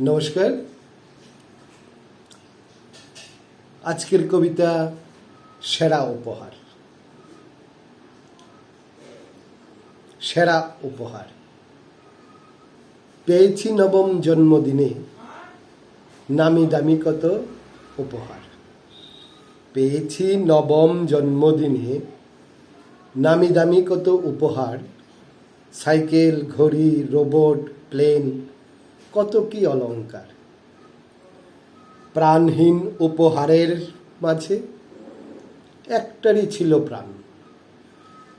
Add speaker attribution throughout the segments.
Speaker 1: নমস্কার। আজকের কবিতা সেরা উপহার। সেরা উপহার। পেয়েছি নবম জন্মদিনে নামি দামি কত উপহার। পেয়েছি নবম জন্মদিনে নামি দামি কত উপহার। সাইকেল, ঘড়ি, রোবট, প্লেন কত কি অলঙ্কার প্রাণহীন উপহারের মাঝে একটারই ছিল প্রাণ।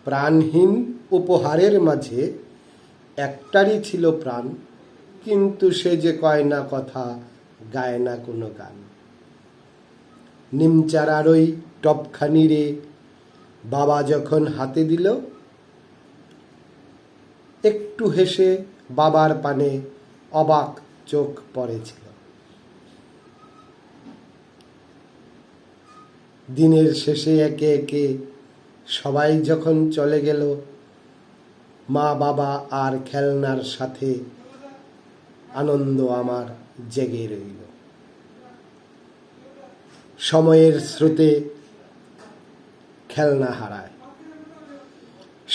Speaker 1: প্রাণহীন উপহারের মাঝে একটারই ছিল প্রাণ, কিন্তু সে যে কয় না কথা, গায় না কোনো গান। নিমচারার ওই টপখানি রে, বাবা যখন হাতে দিল, একটু হেসে বাবার পানে অবাক চোখ পড়েছিল দিনের শেষে একে একে সবাই যখন চলে গেল, মা বাবা আর খেলনার সাথে আনন্দ আমার জেগে রইল। সময়ের স্রোতে খেলনা হারায়।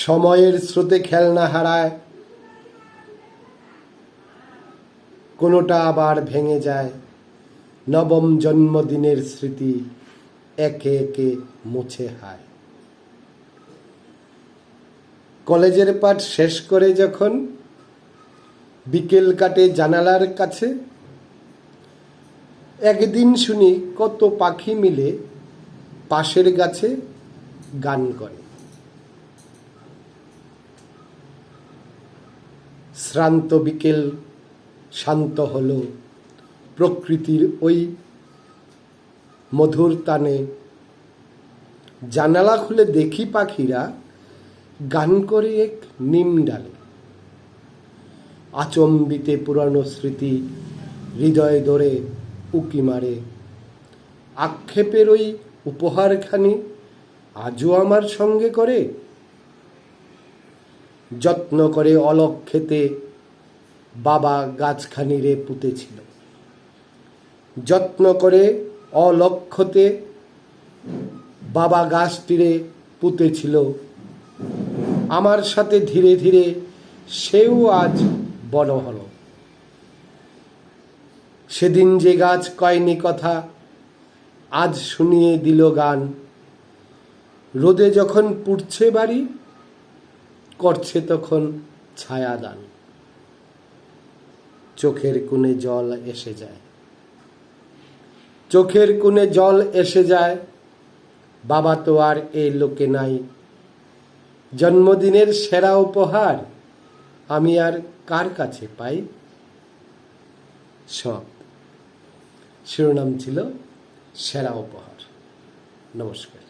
Speaker 1: সময়ের স্রোতে খেলনা হারায় কোনোটা আবার ভেঙে যায়। নবম জন্মদিনের স্মৃতি একে একে মুছে হায়। কলেজের পাঠ শেষ করে যখন বিকেল কাটে জানালার কাছে, একদিন শুনি কত পাখি মিলে পাশের গাছে গান করে। শ্রান্ত বিকেল শান্ত হলো। প্রকৃতির ওই মধুর তানে জানালা খুলে দেখি পাখিরা গান করে এক নিম ডালে। আচম্বিতে পুরানো স্মৃতি হৃদয় ধরে উকি মারে। আক্ষেপের ওই উপহারখানি আজও আমার সঙ্গে করে। যত্ন করে অলক্ষেতে বাবা গাছখানি রে পুঁতেছিল। যত্ন করে অলক্ষতে বাবা গাছটিরে পুঁতেছিল। আমার সাথে ধীরে ধীরে সেও আজ বড় হলো। সেদিন যে গাছ কয়নি কথা, আজ শুনিয়ে দিল গান। রোদে যখন পুড়ছে বাড়ি, করছে তখন ছায়াদান। চোখের কোণে জল এসে যায়। চোখের কোণে জল এসে যায়। বাবা তো আর এই লোকে নাই। জন্মদিনের সেরা উপহার আমি আর কার কাছে পাই? সব। শিরোনাম ছিল, সেরা উপহার। নমস্কার।